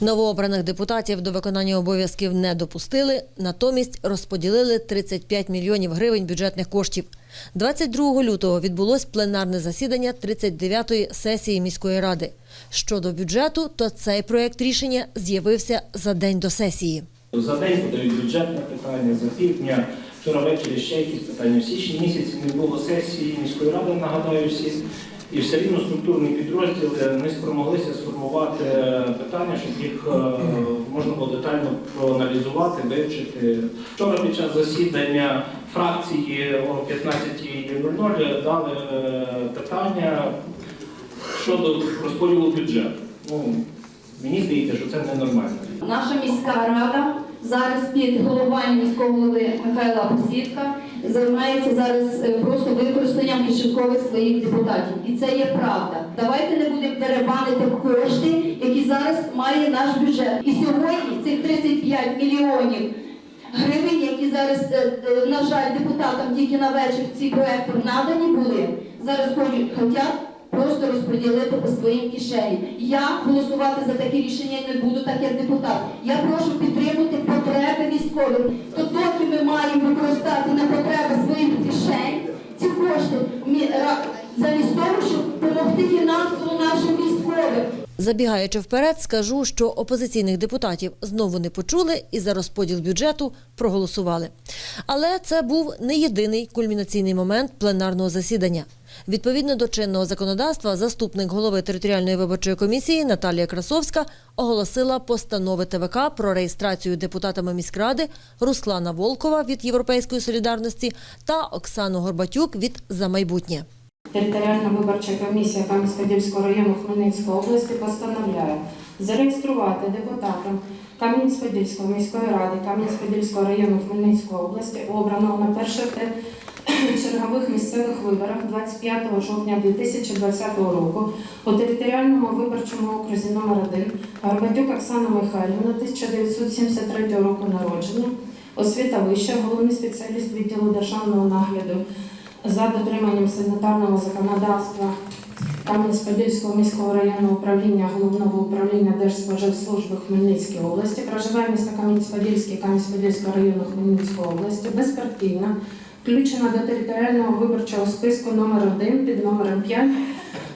Новообраних депутатів до виконання обов'язків не допустили, натомість розподілили 35 мільйонів гривень бюджетних коштів. 22 лютого відбулось пленарне засідання 39-ї сесії міської ради. Щодо бюджету, то цей проєкт рішення з'явився за день до сесії. За день подають бюджетне питання, за півдня, вчора ввечері ще якісь питання. В січні місяці не було сесії міської ради, нагадаю всі. І все рівно структурні підрозділи не спромоглися сформувати питання, щоб їх е, можна було детально проаналізувати, вивчити. Вчора під час засідання фракції о 15.00 дали е, питання щодо розподілу бюджету. Ну, мені здається, що це ненормально. Наша міська рада зараз під головуванням міського голови Михайла Посідка займається зараз е, просто використанням кишенькових своїх депутатів. І це є правда. Давайте не будемо деребанити кошти, які зараз має наш бюджет. І сьогодні цих 35 мільйонів гривень, які зараз, е, е, на жаль, депутатам тільки на вечір ці проекти надані були, зараз хочуть хотять просто розподілити по своїм кишені. Я голосувати за таке рішення не буду, так як депутат. Я прошу підтримати потреби військових. То доки ми маємо використати на потреби своїх кишень ці кошти замість того, щоб допомогти фінансово нашим військовим. Забігаючи вперед, скажу, що опозиційних депутатів знову не почули і за розподіл бюджету проголосували. Але це був не єдиний кульмінаційний момент пленарного засідання. Відповідно до чинного законодавства, заступник голови територіальної виборчої комісії Наталія Красовська оголосила постанови ТВК про реєстрацію депутатами міськради Руслана Волкова від Європейської солідарності та Оксану Горбатюк від За майбутнє. Територіальна виборча комісія Кам'янськ-Подільського району Хмельницької області постановляє зареєструвати депутатом Кам'янськ-Подільської міської ради Кам'янськ-Подільського району Хмельницької області, обраного на перших чергових місцевих виборах 25 жовтня 2020 року у територіальному виборчому окрузі номер 1 Горбатюк Оксана Михайлівна 1973 року народження, освіта вища, головний спеціаліст відділу державного нагляду за дотриманням санітарного законодавства Кам'янець-Подільського міського районного управління головного управління Держспоживслужби Хмельницької області, проживає місто Кам'янець-Подільський, Кам'янець-Подільського району Хмельницької області, безпартійна, включена до територіального виборчого списку номер 1 під номером 5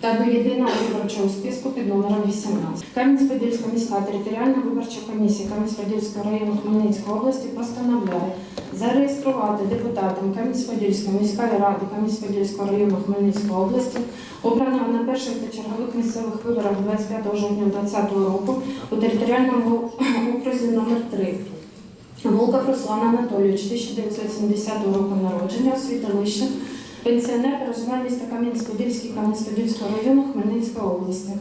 та до єдиного виборчого списку під номером 18. Кам'янець-Подільська міська територіальна виборча комісія Кам'янець-Подільського району Хмельницької області постановляє зареєструвати депутатам Кам'янець-Подільської міської ради Кам'янець-Подільського району Хмельницької області, обраного на перших та чергових місцевих виборах 25 жовтня 2020 року у територіальному окрузі номер 3 Волков Руслан Анатолійович, 1970 року народження, освіта вища, пенсіонер, проживає міста Кам'янець-Подільський, Кам'янець-Подільського району Хмельницької області.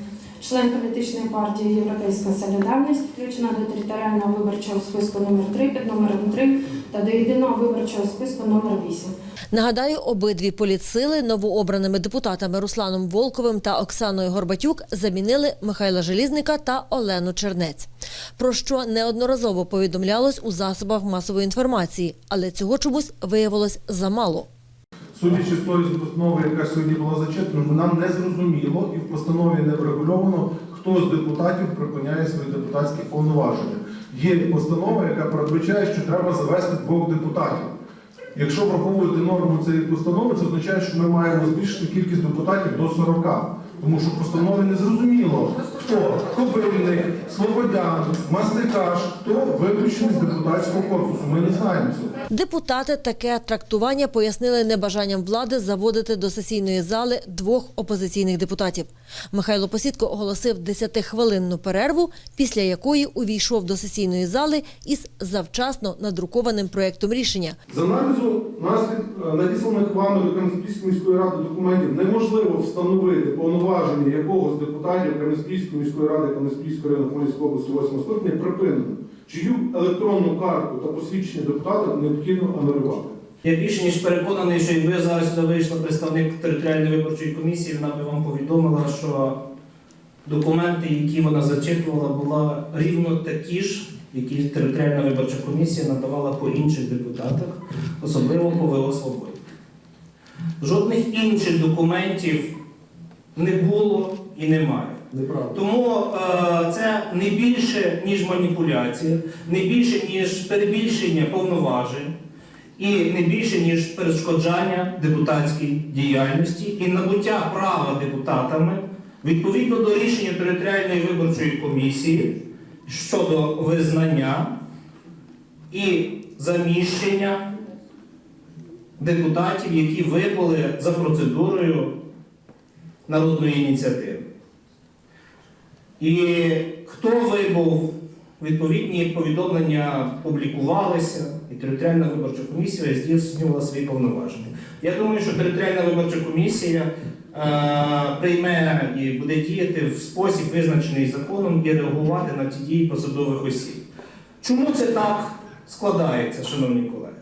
Член політичної партії Європейська Солідарність, включена до територіального виборчого списку номер 3 під номером 3 та до єдиного виборчого списку номер 8. Нагадаю, обидві політсили новообраними депутатами Русланом Волковим та Оксаною Горбатюк замінили Михайла Желізника та Олену Чернець. Про що неодноразово повідомлялось у засобах масової інформації, але цього чомусь виявилось замало. Судячи з тої постанови, яка сьогодні була зачитана, нам не зрозуміло і в постанові не врегульовано, хто з депутатів припиняє свої депутатські повноваження. Є постанова, яка передбачає, що треба завести двох депутатів. Якщо враховувати норму цієї постанови, це означає, що ми маємо збільшити кількість депутатів до 40. Тому що в постанові не зрозуміло, хто Кобильник, Слободян, Мастикаш, хто виключений з депутатського корпусу. Ми не знаємо цього. Депутати таке трактування пояснили небажанням влади заводити до сесійної зали двох опозиційних депутатів. Михайло Посідко оголосив 10-хвилинну перерву, після якої увійшов до сесійної зали із завчасно надрукованим проєктом рішення. З аналізу наслід е, надісланих вами до Кам'янської міської ради документів неможливо встановити повноваження якого з депутатів Кам'янської міської ради Кам'янського району Хмельницької області 8 скликання припинено, чию електронну карту та посвідчення депутата необхідно анулювати. Я більше ніж переконаний, що якби зараз сюди вийшла представник територіальної виборчої комісії, вона би вам повідомила, що документи, які вона зачитувала, були рівно такі ж, які територіальна виборча комісія надавала по інших депутатах, особливо по ВО «Свободі». Жодних інших документів не було і немає. Неправда. Тому е, це не більше, ніж маніпуляція, не більше, ніж перебільшення повноважень і не більше, ніж перешкоджання депутатській діяльності і набуття права депутатами відповідно до рішення територіальної виборчої комісії щодо визнання і заміщення депутатів, які вибули за процедурою народної ініціативи. І хто вибув, відповідні повідомлення публікувалися, і територіальна виборча комісія здійснювала свої повноваження. Я думаю, що територіальна виборча комісія е, прийме і буде діяти в спосіб, визначений законом, і реагувати на ті дії посадових осіб. Чому це так складається, шановні колеги?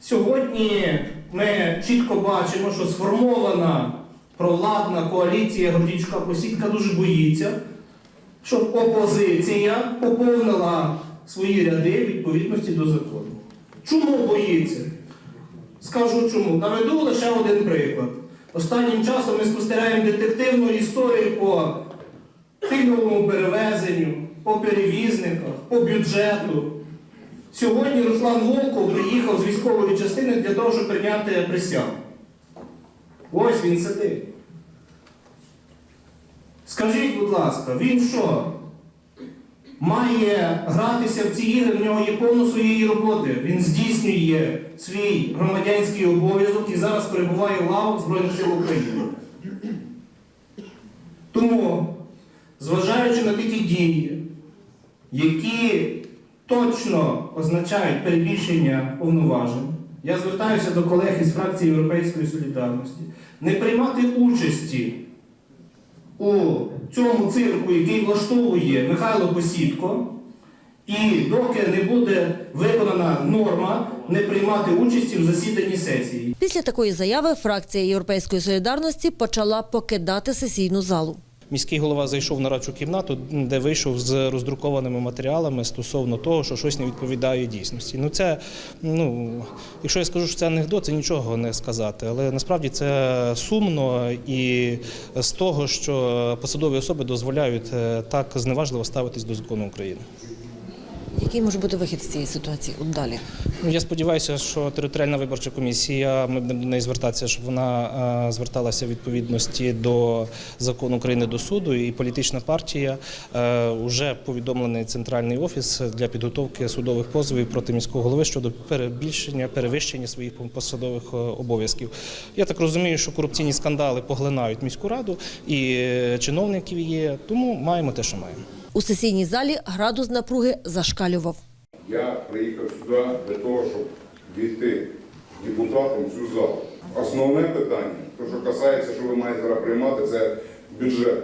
Сьогодні ми чітко бачимо, що сформована провладна коаліція Гордічка Посідка дуже боїться, щоб опозиція поповнила свої ряди відповідності до закону. Чому боїться? Скажу чому. Наведу лише один приклад. Останнім часом ми спостерігаємо детективну історію по пільговому перевезенню, по перевізниках, по бюджету. Сьогодні Руслан Волков приїхав з військової частини для того, щоб прийняти присягу. Ось він сидить. Скажіть, будь ласка, він що? Має гратися в ці ігри, в нього є повно своєї роботи. Він здійснює свій громадянський обов'язок і зараз перебуває в лавах Збройних сил України. Тому, зважаючи на такі дії, які точно означають перебільшення повноважень, я звертаюся до колег із фракції Європейської солідарності, не приймати участі у цьому цирку, який влаштовує Михайло Посідко, і доки не буде виконана норма, не приймати участі в засіданні сесії. Після такої заяви фракція Європейської солідарності почала покидати сесійну залу. Міський голова зайшов на радчу кімнату, де вийшов з роздрукованими матеріалами стосовно того, що щось не відповідає дійсності. Ну це, ну, якщо я скажу, що це анекдот, це нічого не сказати. Але насправді це сумно і з того, що посадові особи дозволяють е, так зневажливо ставитись до закону України. Який може бути вихід з цієї ситуації от далі? Ну, Я сподіваюся, що територіальна виборча комісія, ми будемо до неї звертатися, щоб вона е, зверталася в відповідності до закону України до суду, і політична партія е, вже повідомлений центральний офіс для підготовки судових позовів проти міського голови щодо перебільшення, перевищення своїх посадових е, обов'язків. Я так розумію, що корупційні скандали поглинають міську раду і е, чиновників є, тому маємо те, що маємо. У сесійній залі градус напруги зашкалював. Я приїхав сюди для того, щоб війти депутатом в цю залу. Основне питання, то що касається, що ви маєте зараз приймати, це бюджет.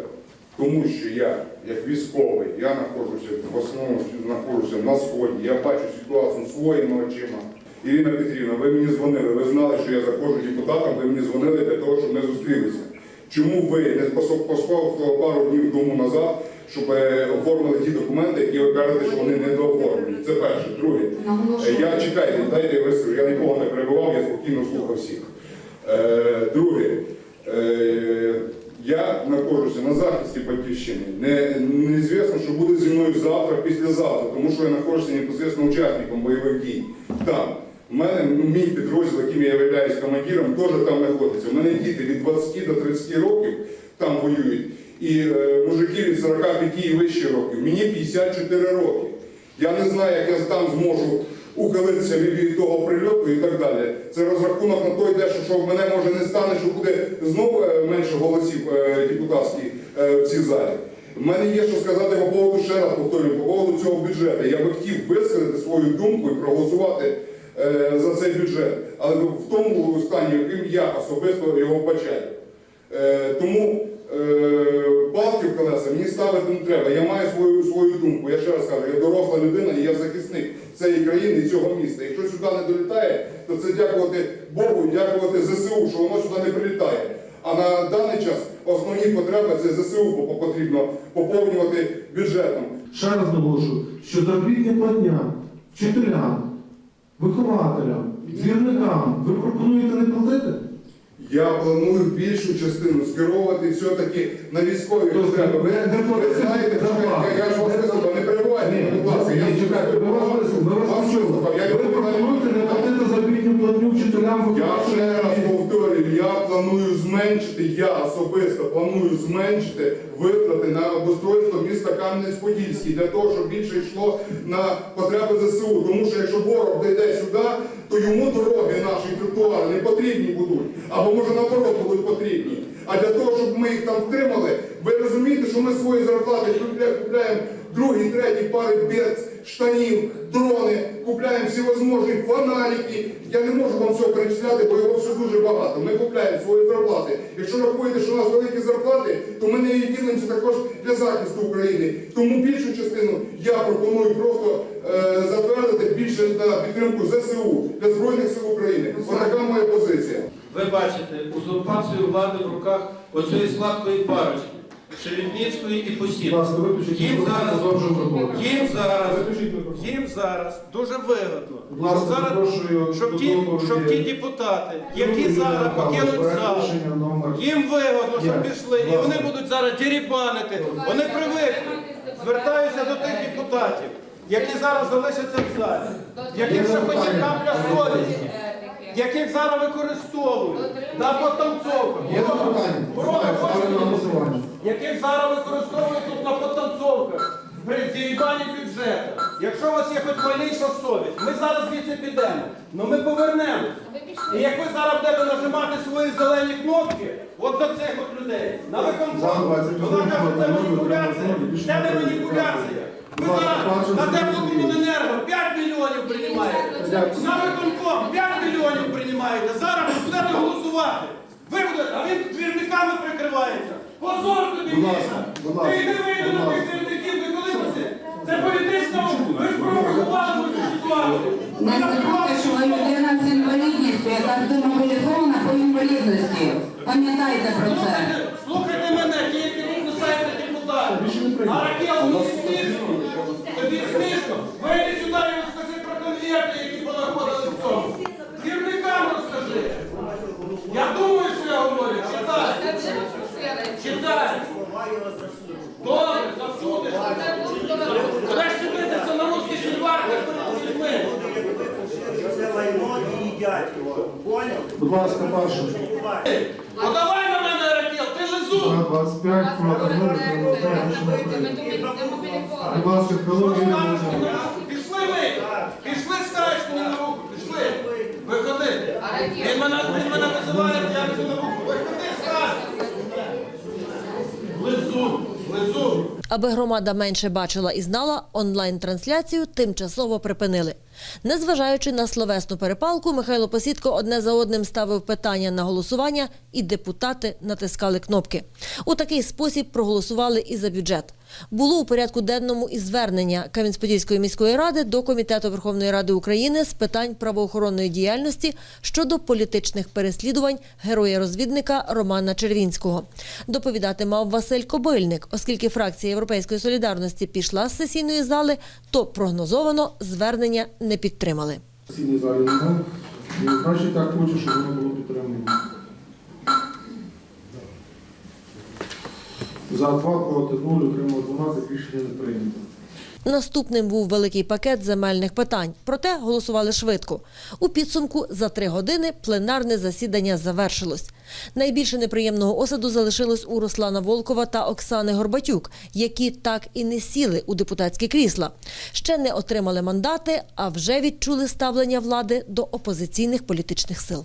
Тому що я, як військовий, я знаходжуся в основному знаходжуся на сході, я бачу ситуацію своїми очима. Ірина Петрівна, ви мені дзвонили, ви знали, що я заходжу депутатом, ви мені дзвонили для того, щоб ми зустрілися. Чому ви не поспав пару днів тому назад, щоб е, оформили ті документи, які ви кажете, що вони не дооформлені? Це перше. Друге, Е, Я чекайте, дайте я я нікого не перебував, я спокійно слухав всіх. Е, друге, я знаходжуся на захисті батьківщини. Не, неізвісно, що буде зі мною завтра, післязавтра, тому що я знаходжуся непосередньо учасником бойових дій. Там. У мене ну, мій підрозділ, яким я являюсь командиром, теж там знаходиться. У мене діти від 20 до 30 років там воюють. І е, мужики від 45 і вище років. Мені 54 роки. Я не знаю, як я там зможу ухилитися від, того прильоту і так далі. Це розрахунок на той, де, що, в мене може не стане, що буде знову е, менше голосів е, депутатських в цій залі. У мене є що сказати по поводу, ще раз повторюю, по поводу цього бюджету. Я би хотів висказати свою думку і проголосувати е, за цей бюджет, але в тому стані, яким я особисто його бачаю. Е, тому палки в колеса мені ставити не треба. Я маю свою, свою думку. Я ще раз кажу, я доросла людина і я захисник цієї країни і цього міста. Якщо сюди не долітає, то це дякувати Богу, дякувати ЗСУ, що воно сюди не прилітає. А на даний час основні потреби це ЗСУ бо потрібно поповнювати бюджетом. Ще раз наголошую, що заробітня платня вчителям, вихователям, двірникам ви пропонуєте не платити? Я планую більшу частину скеровувати все-таки на військові потреби. Ви, ви знаєте, що я, ж вас вислухав, не перебувайте, будь ласка. Я чекаю. чекайте, ми вас вислухали, ми вас вислухав, Ви пропонуєте не платити заробітну платню вчителям Я ще раз планую зменшити, я особисто планую зменшити витрати на обустройство міста Кам'янець-Подільський для того, щоб більше йшло на потреби ЗСУ. Тому що якщо ворог дійде сюди, то йому дороги наші тротуари не потрібні будуть, або може наоборот будуть потрібні. А для того, щоб ми їх там втримали, ви розумієте, що ми свої зарплати купляємо другі, треті пари берц, штанів, дрони, купляємо всевозможні фонарики. Я не можу вам все перечисляти, бо його все дуже багато. Ми купляємо свої зарплати. Якщо рахуєте, що у нас великі зарплати, то ми не ділимося також для захисту України. Тому більшу частину я пропоную просто е, затвердити більше на підтримку ЗСУ для Збройних сил України. Ось така моя позиція. Ви бачите узурпацію влади в руках оцієї сладкої парочки Шелепніцької і виключіть Їм зараз, їм зараз, їм зараз? Дуже вигодно. Ласка, зараз, щоб ті, щоб ті депутати, які зараз покинуть зал, їм вигодно, щоб пішли, і вони будуть зараз дірібанити. Вони привикли. Звертаюся до тих депутатів, які зараз залишаться в залі, яких ще хоч є капля совісті, яких зараз використовують на потанцовках. Є запитання? Ставлю на голосування. яких зараз використовують тут на потанцовках при дірібані бюджету. Якщо у вас є хоч маліша совість, ми зараз звідси підемо, але ми повернемо. І як ви зараз будете нажимати свої зелені кнопки, от до цих от людей, на За виконком, вона каже, це маніпуляція. Це не маніпуляція. Ви на теплокомуненерго 5 мільйонів приймаєте. На виконком 5 мільйонів приймаєте. Зараз ви будете голосувати. Ви будете, а він двірниками прикривається. Позор тобі ласка, Ти не вийде на тих двірників, ви коли це? Це політична, ви спровокували цю ситуацію. Не забудьте, що ви людина з інвалідністю, яка демобілізована по інвалідності. Пам'ятайте про це. Слухайте, мене, ті, які тут писають депутати. А Ракел, тобі смішно? Тобі смішно? Вийди сюди і розкажи про конверти, які понаходили в цьому. Двірникам розкажи. Я думаю, що я говорю. Читай. Читай. Добре, засудиш. Куди ж сидитися на русській шельварці з людьми? Це лайно його. Поняв? Будь ласка, Паша. Ну давай на мене, ракет, ти лизун. На 25 проти нуль, утрималось немає, рішення прийнято. Будь ласка, хвилину. Пішли ви! Пішли мені на руку! Пішли! Виходи! Він мене, називає, я йду на руку! Виходи, скажеш! Лизун! Лизун! Аби громада менше бачила і знала, онлайн-трансляцію тимчасово припинили. Незважаючи на словесну перепалку, Михайло Посідко одне за одним ставив питання на голосування, і депутати натискали кнопки. У такий спосіб проголосували і за бюджет. Було у порядку денному і звернення Кам'янець-Подільської міської ради до Комітету Верховної Ради України з питань правоохоронної діяльності щодо політичних переслідувань героя-розвідника Романа Червінського. Доповідати мав Василь Кобильник, оскільки фракція Європейської солідарності пішла з сесійної зали, то прогнозовано звернення не підтримали. Сесійній залі немає. Значить, так хочу, щоб воно було підтримано. За 2 проти 0, утрималось 12, рішення не прийнято. Наступним був великий пакет земельних питань. Проте голосували швидко. У підсумку за три години пленарне засідання завершилось. Найбільше неприємного осаду залишилось у Руслана Волкова та Оксани Горбатюк, які так і не сіли у депутатські крісла. Ще не отримали мандати, а вже відчули ставлення влади до опозиційних політичних сил.